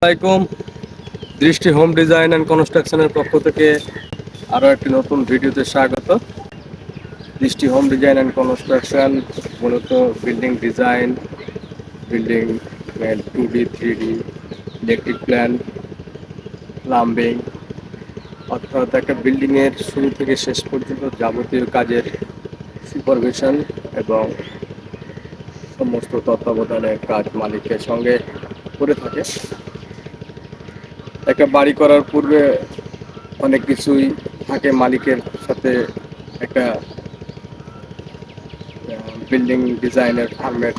আসসালামাইকুম দৃষ্টি home design and কনস্ট্রাকশনের পক্ষ থেকে আরও একটি নতুন ভিডিওতে স্বাগত। Drishti home design and construction, মূলত building design, building two D, three D, electric plan, plumbing, অর্থাৎ একটা বিল্ডিংয়ের শুরু থেকে শেষ পর্যন্ত যাবতীয় কাজের সুপারভিশন এবং সমস্ত তত্ত্বাবধানের কাজ মালিকের সঙ্গে করে থাকে। একটা বাড়ি করার পূর্বে অনেক কিছুই থাকে মালিকের সাথে একটা বিল্ডিং ডিজাইনের ফার্মের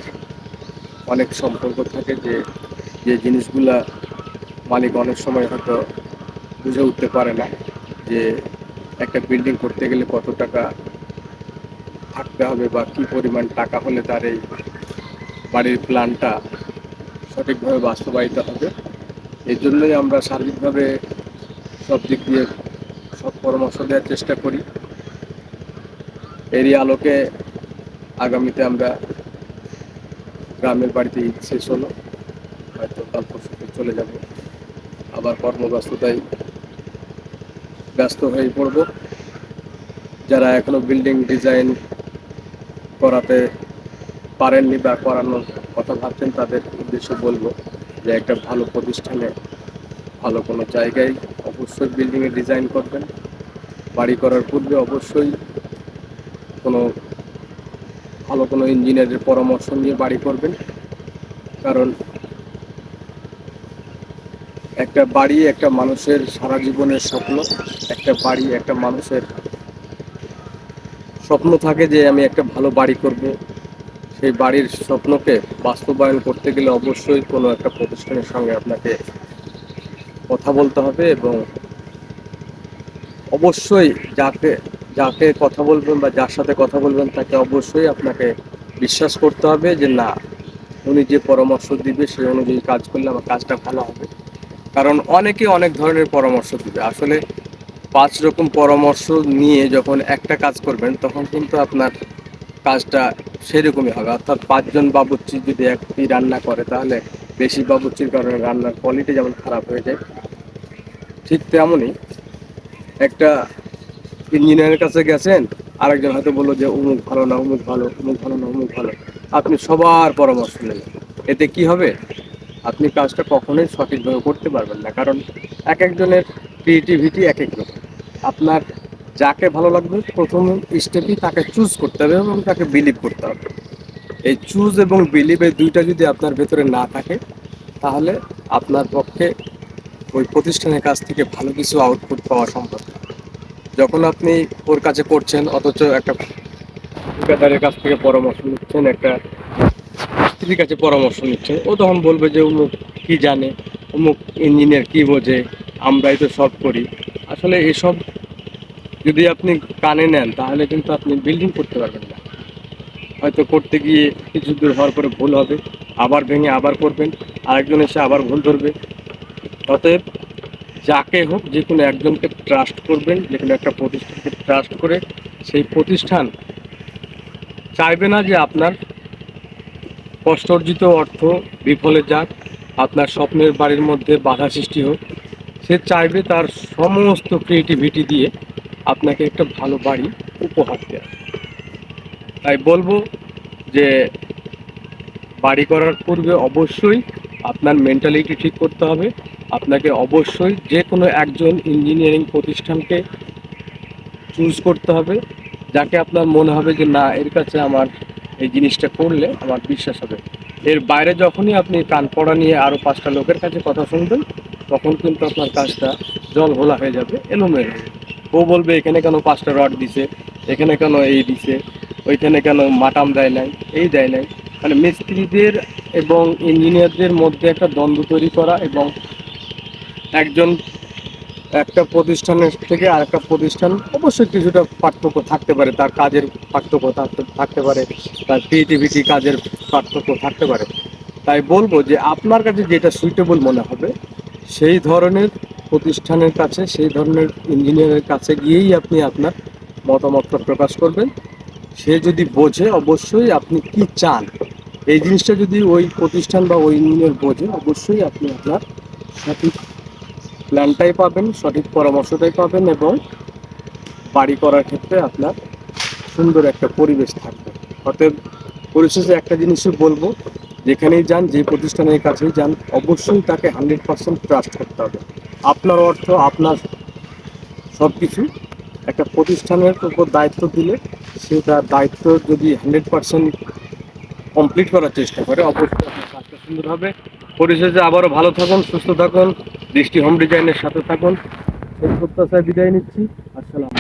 অনেক সম্পর্ক থাকে যে যে জিনিসগুলা মালিক অনেক সময় হয়তো বুঝে উঠতে পারে না যে একটা বিল্ডিং করতে গেলে কত টাকা থাকতে হবে বা কী পরিমাণ টাকা হলে তার এই বাড়ির প্ল্যানটা সঠিকভাবে বাস্তবায়িত হবে। এই জন্যই আমরা সার্বিকভাবে সব দিক দিয়ে সব পরামর্শ দেওয়ার চেষ্টা করি। এরই আলোকে আগামীতে আমরা গ্রামের বাড়িতে ঈদ শেষ হলো, হয়তো কাল পরশুতে চলে যাব। আবার কর্মব্যস্ততায় ব্যস্ত হয়ে পড়ব। যারা এখনও বিল্ডিং ডিজাইন করাতে পারেননি বা করানোর কথা ভাবছেন, তাদের উদ্দেশ্য বলব যে একটা ভালো প্রতিষ্ঠানে, ভালো কোনো জায়গায় অবশ্যই বিল্ডিংয়ে ডিজাইন করবেন। বাড়ি করার পূর্বে অবশ্যই কোনো, ভালো কোনো ইঞ্জিনিয়ারের পরামর্শ নিয়ে বাড়ি করবেন। কারণ একটা বাড়ি একটা মানুষের সারা জীবনের স্বপ্ন, একটা বাড়ি একটা মানুষের স্বপ্ন থাকে যে আমি একটা ভালো বাড়ি করব। সেই বাড়ির স্বপ্নকে বাস্তবায়ন করতে গেলে অবশ্যই কোনো একটা প্রতিষ্ঠানের সঙ্গে আপনাকে কথা বলতে হবে এবং অবশ্যই যাকে যাকে কথা বলবেন বা যার সাথে কথা বলবেন তাকে অবশ্যই আপনাকে বিশ্বাস করতে হবে যে না, উনি যে পরামর্শ দিবে সেই অনুযায়ী কাজ করলে আমার কাজটা ভালো হবে। কারণ অনেকে অনেক ধরনের পরামর্শ দিবে। আসলে পাঁচ রকম পরামর্শ নিয়ে যখন একটা কাজ করবেন তখন কিন্তু আপনার কাজটা সেরকমই হবে। অর্থাৎ পাঁচজন বাবুর্চি যদি একটি রান্না করে, তাহলে বেশি বাবুর্চির কারণে রান্নার কোয়ালিটি যেমন খারাপ হয়ে যায়, ঠিক তেমনই একটা ইঞ্জিনিয়ারের কাছে গেছেন, আরেকজন হয়তো বলল যে, অমুক ভালো না, অমুক ভালো অমুক ভালো না, অমুক ভালো। আপনি সবার পরামর্শ নেবেন এতে কি হবে? আপনি কাজটা কখনোই সঠিকভাবে করতে পারবেন না। কারণ এক একজনের ক্রিয়েটিভিটি এক এক রকম। আপনার যাকে ভালো লাগবে, প্রথম স্টেপই তাকে চুজ করতে হবে এবং তাকে বিলিভ করতে হবে। এই চুজ এবং বিলিভ এই দুইটা যদি আপনার ভেতরে না থাকে, তাহলে আপনার পক্ষে ওই প্রতিষ্ঠানের কাছ থেকে ভালো কিছু আউটপুট পাওয়া সম্ভব যখন আপনি ওর কাছে করছেন, অথচ একটা ঠিকাদারের কাছ থেকে পরামর্শ নিচ্ছেন, একটা স্ত্রীর কাছে পরামর্শ নিচ্ছেন, ও তখন বলবে যে অমুক কি জানে, অমুক ইঞ্জিনিয়ার কি বোঝে, আমরাই তো সব করি। আসলে এসব যদি আপনি কানে নেন, তাহলে কিন্তু আপনি বিল্ডিং করতে পারবেন না। হয়তো করতে গিয়ে কিছু দূর হওয়ার পরে ভুল হবে, আবার ভেঙে আবার করবেন, আরেকজন এসে আবার ভুল ধরবে। অতএব যাকে হোক, যে কোনো একজনকে ট্রাস্ট করবেন, যে কোনো একটা প্রতিষ্ঠানকে ট্রাস্ট করে সেই প্রতিষ্ঠান চাইবে না যে আপনার কষ্ট অর্জিত অর্থ বিফলে যাক, আপনার স্বপ্নের বাড়ির মধ্যে বাধা সৃষ্টি হোক। সে চাইবে তার সমস্ত ক্রিয়েটিভিটি দিয়ে আপনাকে একটা ভালো বাড়ি উপহার দেয়। তাই বলব যে বাড়ি করার পূর্বে অবশ্যই আপনার মেন্টালিটি ঠিক করতে হবে। আপনাকে অবশ্যই যে কোনো একজন ইঞ্জিনিয়ারিং প্রতিষ্ঠানকে চুজ করতে হবে, যাকে আপনার মনে হবে যে, না, এর কাছে আমার এই জিনিসটা করলে আমার বিশ্বাস হবে। এর বাইরে যখনই আপনি কান পড়া নিয়ে আরও পাঁচটা লোকের কাছে কথা শুনবেন, তখন কিন্তু আপনার কাজটা জল ঘোলা হয়ে যাবে, এলোমেলো। ও বলবে, এখানে কেন পাঁচটা রড দিছে? এখানে কেন এই দিছে? ওইখানে কেন মাটাম দেয় নাই? এই দেয় নাই? মানে মিস্ত্রিদের এবং ইঞ্জিনিয়ারদের মধ্যে একটা দ্বন্দ্ব তৈরি করা এবং একজন একটা প্রতিষ্ঠানের থেকে আরেকটা প্রতিষ্ঠান অবশ্যই কিছুটা পার্থক্য থাকতে পারে, তার কাজের পার্থক্য থাকতে থাকতে পারে, তার ক্রিয়েটিভিটি কাজের পার্থক্য থাকতে পারে। তাই বলব যে, আপনার কাছে যেটা সুইটেবল মনে হবে, সেই ধরনের প্রতিষ্ঠানের কাছে, সেই ধরনের ইঞ্জিনিয়ারের কাছে গিয়েই আপনি আপনার মতামতটা প্রকাশ করবেন। সে যদি বোঝে, অবশ্যই আপনি কি চান? এই জিনিসটা যদি ওই প্রতিষ্ঠান বা ওই ইঞ্জিনিয়ার বোঝে, অবশ্যই আপনি আপনার সঠিক প্ল্যানটাই পাবেন, সঠিক পরামর্শটাই পাবেন এবং বাড়ি করার ক্ষেত্রে আপনার সুন্দর একটা পরিবেশ থাকবে। অতএব পরিশেষে একটা জিনিসই বলব, যেখানেই যান, যে প্রতিষ্ঠানের কাছেই যান, অবশ্যই তাকে হান্ড্রেড পার্সেন্ট ট্রাস্ট করতে হবে। আপনার অর্থ, আপনার সব কিছু একটা প্রতিষ্ঠানের উপর দায়িত্ব দিলে সে তার দায়িত্ব যদি হান্ড্রেড পার্সেন্ট কমপ্লিট করার চেষ্টা করে, অবশ্যই আপনার কাজটা সুন্দর হবে। পরিশেষে আবারও ভালো থাকুন, সুস্থ থাকুন, দৃষ্টি হোম ডিজাইনের সাথে থাকুন। প্রত্যাশায় বিদায় নিচ্ছি। আসসালাম